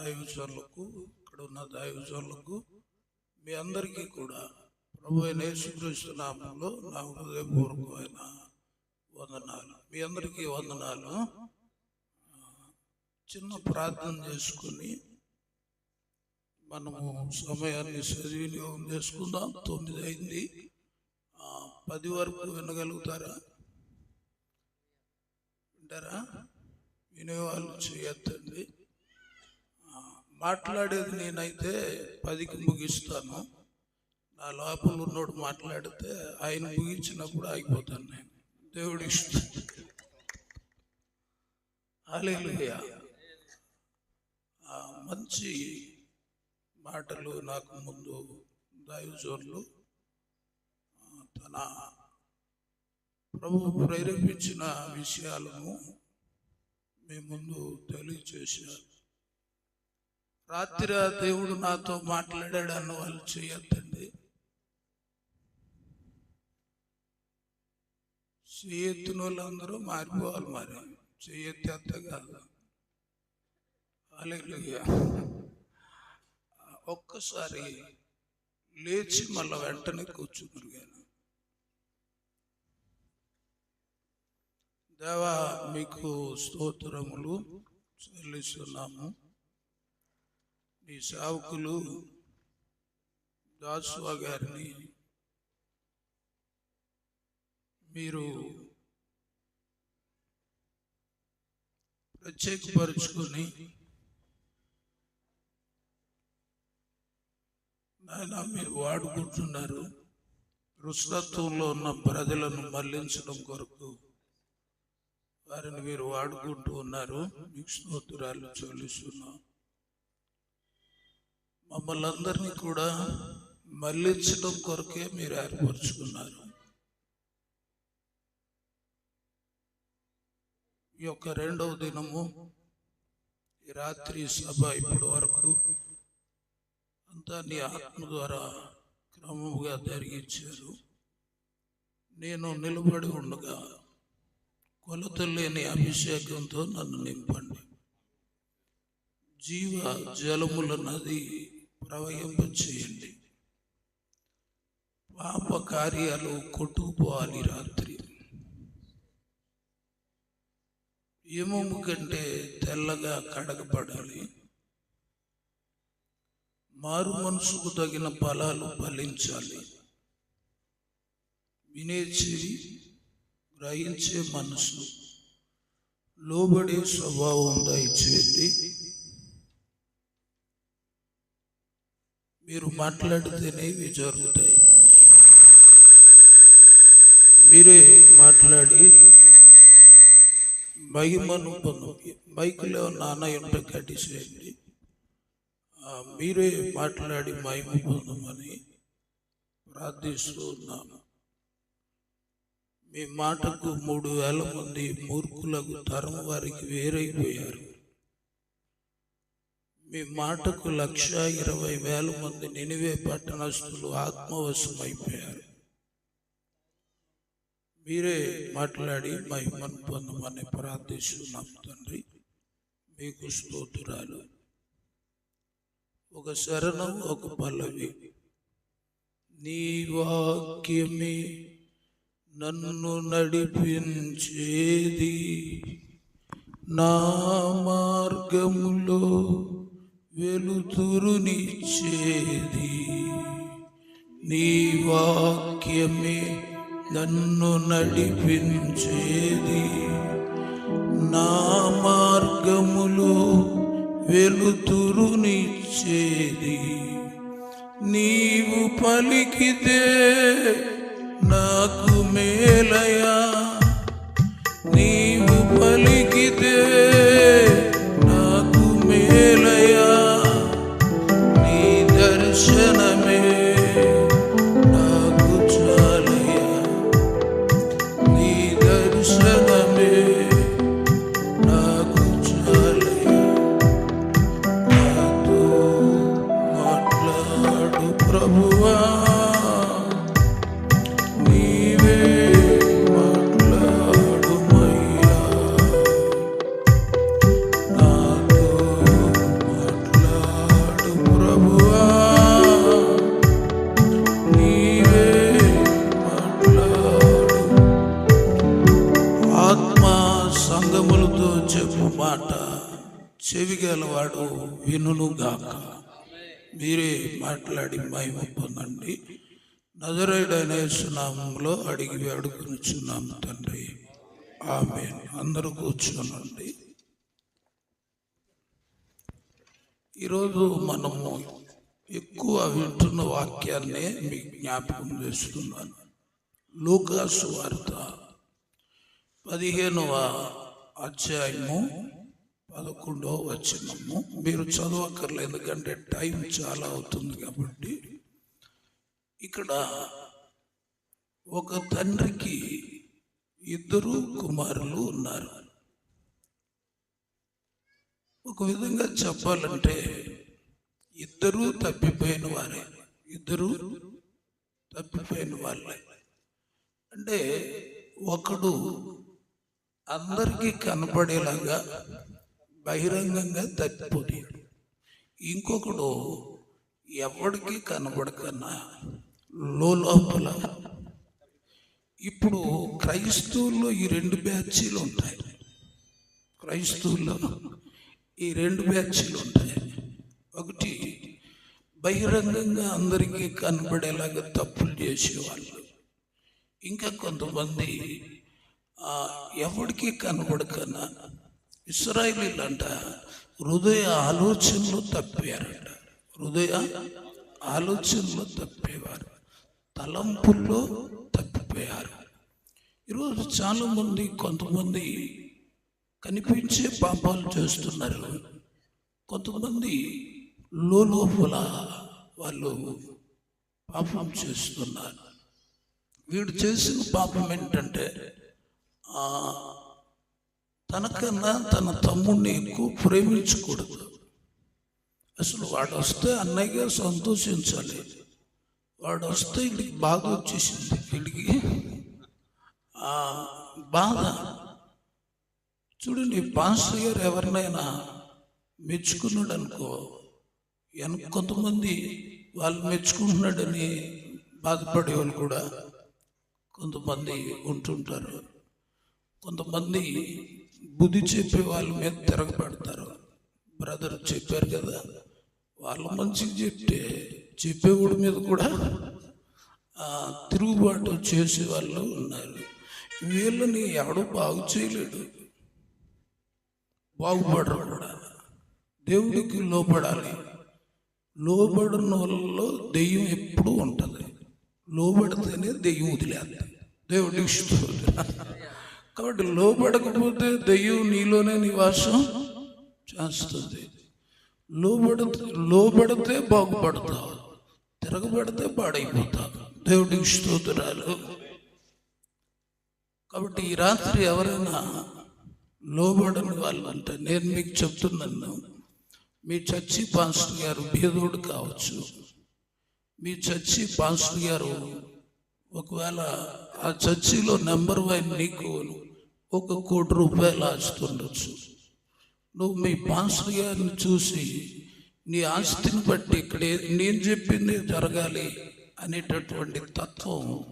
దైవజనులకు ఇక్కడ ఉన్న దైవజనులకు మీ అందరికీ కూడా ప్రభు అయిన యేసుక్రీస్తు నామంలో నా హృదయపూర్వకమైన వందనాలు. మీ అందరికీ వందనాలు. చిన్న ప్రార్థన చేసుకుని మనము సమయాన్ని సద్వినియోగం చేసుకుందాం. తొమ్మిది అయింది. పది వరకు వినగలుగుతారా? వింటారా? వినేవాళ్ళు చేయొద్దండి. మాట్లాడేది నేనైతే పదికి ముగిస్తాను. నా లోపల ఉన్నోడు మాట్లాడితే ఆయన ముగించినప్పుడు ఆగిపోతాను నేను. దేవుడి ఇష్టం. హల్లెలూయా. ఆ మంచి మాటలు నాకు ముందు దైవజోన్లు తన ప్రభు ప్రేరేపించిన విషయాలను మీ ముందు తెలియచేశారు. రాత్రి ఆ దేవుడు నాతో మాట్లాడాడు అన్న వాళ్ళు చేయొద్దండి. చేయెత్తిన వాళ్ళందరూ మారిపోవాలి మరి. చేయెత్తేత్త కాదు హల్లెలూయా. ఒక్కసారి లేచి మళ్ళీ వెంటనే కూర్చున్నారు దేవా మీకు స్తోత్రములు చెల్లిస్తున్నాము. మీ సావుకులు దాసువా గారిని మీరు ప్రత్యేకపరుచుకొని నాయన మీరు వాడుకుంటున్నారు. రుస్తత్వంలో ఉన్న ప్రజలను మళ్ళించడం కొరకు వారిని మీరు వాడుకుంటూ ఉన్నారు. మీకు స్తోత్రాలు చెల్లిస్తున్నాం. మమ్మల్ని అందరినీ కూడా మళ్ళించడం కొరకే మీరు ఏర్పరచుకున్నారు. ఈ యొక్క రెండవ దినము ఈ రాత్రి సభ ఇప్పటి వరకు అంతా నీ ఆత్మ ద్వారా క్రమముగా జరిగించారు. నేను నిలబడి ఉండగా కొలత లేని అభిషేకంతో నన్ను నింపండి. జీవ జలముల నది ప్రవహింపచేయండి పాప కార్యాలు కొట్టుకుపోవాలి రాత్రి. ఏమము కంటే తెల్లగా కడగబడాలి. మారు మనసుకు తగిన ఫలాలు ఫలించాలి. వినే చెవి గ్రహించే మనసు. లోబడే స్వభావం దయచేయండి. మీరు మాట్లాడితేనే ఇవి జరుగుతాయి. మీరే మాట్లాడి మహిమను పొందండి మైకులో నాన్న ఉంటే కట్టిసేయండి మీరే మాట్లాడి మహిమ పొందమని ప్రార్థిస్తూ ఉన్నాను మీ మాటకు మూడు వేల మంది మూర్ఖులకు తరం వారికి వేరైపోయారు. మీ మాటకు లక్ష ఇరవై వేల మంది నినివే పట్టణస్తులు ఆత్మవశమైపోయారు. మీరే మాట్లాడి మహిమను పొందమని ప్రార్థిస్తున్నాం తండ్రి. మీకు స్తోత్రాలు. ఒక శరణం ఒక పల్లవి. నీ వాక్యమే నన్ను నడిపించేది. నా మార్గములో వెలుతురునిచ్చేది. నీ వాక్యమే నన్ను నడిపించేది. నా మార్గములు వెలుతురునిచ్చేది. నీవు పలికితే నాకు మేలయా? ക്ഷണമേ మాట చెవిగలవాడు వినులు వినుగాక మీరే మాట్లాడి మహిమ పొందండి నజరేడైన సునామంలో అడిగి అడుగునిచున్నాము తండ్రి. ఆమె అందరూ కూర్చోనండి. ఈరోజు మనము ఎక్కువ వింటున్న వాక్యాన్నే మీకు జ్ఞాపకం చేస్తున్నాను. లూకాసు వార్త పదిహేనవ అధ్యాయము పదకొండవ వచనము. మీరు చదవక్కర్లేదు ఎందుకంటే టైం చాలా అవుతుంది కాబట్టి. ఇక్కడ ఒక తండ్రికి ఇద్దరు కుమారులు ఉన్నారు. ఒక విధంగా చెప్పాలంటే ఇద్దరూ తప్పిపోయిన వారే. ఇద్దరు తప్పిపోయిన వాళ్ళే. అంటే ఒకడు అందరికీ కనపడేలాగా బహిరంగంగా తప్పిపోయాడు ఇంకొకడు ఎవరికి కనబడకన్నా లోపల ఇప్పుడు క్రైస్తవుల్లో ఈ రెండు బ్యాచీలు ఉంటాయి. క్రైస్తవుల్లో ఈ రెండు బ్యాచీలు ఉంటాయి. ఒకటి బహిరంగంగా అందరికీ కనబడేలాగా తప్పులు చేసేవాళ్ళు. ఇంకా కొంతమంది ఎవడికి ఎవరికి కనబడకన్నా ఇస్రాయలీలు అంట హృదయ ఆలోచనలు తప్పారంట. హృదయ ఆలోచనలు తప్పేవారు. తలంపుల్లో తప్పిపోయారు. ఈరోజు చాలామంది కొంతమంది కనిపించే పాపాలు చేస్తున్నారు. కొంతమంది లోపల వాళ్ళు పాపం చేస్తున్నారు. వీడు చేసిన పాపం ఏంటంటే తనకన్నా తన తమ్ముడిని ఎక్కువ ప్రేమించకూడదు. అసలు వాడు వస్తే అన్నయ్యగా సంతోషించాలి. వాడు వస్తే వీడికి బాధ వచ్చేసింది. వీడికి బాధ. చూడండి పాస్టర్ గారు ఎవరినైనా మెచ్చుకున్నాడు అనుకో వెనక కొంతమంది వాళ్ళు మెచ్చుకుంటున్నాడని బాధపడే వాళ్ళు కూడా కొంతమంది ఉంటుంటారు. కొంతమంది బుద్ధి చెప్పే వాళ్ళ మీద తిరగబడతారు. బ్రదర్ చెప్పారు కదా వాళ్ళు మంచిగా చెప్తే చెప్పేవాడి మీద కూడా తిరుగుబాటు చేసే వాళ్ళు ఉన్నారు. వీళ్ళని ఎవడో బాగు చేయలేడు. బాగుపడరు కూడా దేవుడికి లోపడాలి లోబడిన వాళ్ళలో దెయ్యం ఎప్పుడూ ఉంటుంది. లోబడితేనే దెయ్యం వదిలేదు దేవుడికి కాబట్టి లోబడకపోతే దెయ్యం నీలోనే నివాసం చేస్తుంది. లోబడితే లోబడితే బాగుపడతావు. తిరగబడితే పాడైపోతావు. దేవుడికి స్తోత్రాలు. కాబట్టి ఈ రాత్రి ఎవరైనా లోబడని వాళ్ళు అంటే నేను మీకు చెప్తున్నాను. మీ చచ్చి పాస్టర్ గారు భేదోడు కావచ్చు. మీ చచ్చి పాస్టర్ గారు ఒకవేళ ఆ చర్చిలో నెంబర్ వన్ నీకు ఒక కోటి రూపాయలు ఆస్తుండొచ్చు నువ్వు మీ పాస్టర్ గారిని చూసి నీ ఆస్తిని బట్టి ఇక్కడ నేను చెప్పింది జరగాలి అనేటటువంటి తత్వం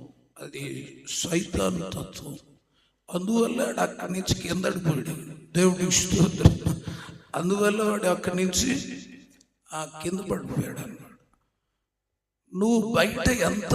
అది సైతాన్ తత్వం. అందువల్ల వాడు అక్కడి నుంచి కిందకి పోయాడు. దేవుడి స్తోత్రం. అందువల్ల వాడు అక్కడి నుంచి ఆ కింద పడిపోయాడు అన్నాడు. నువ్వు బయట ఎంత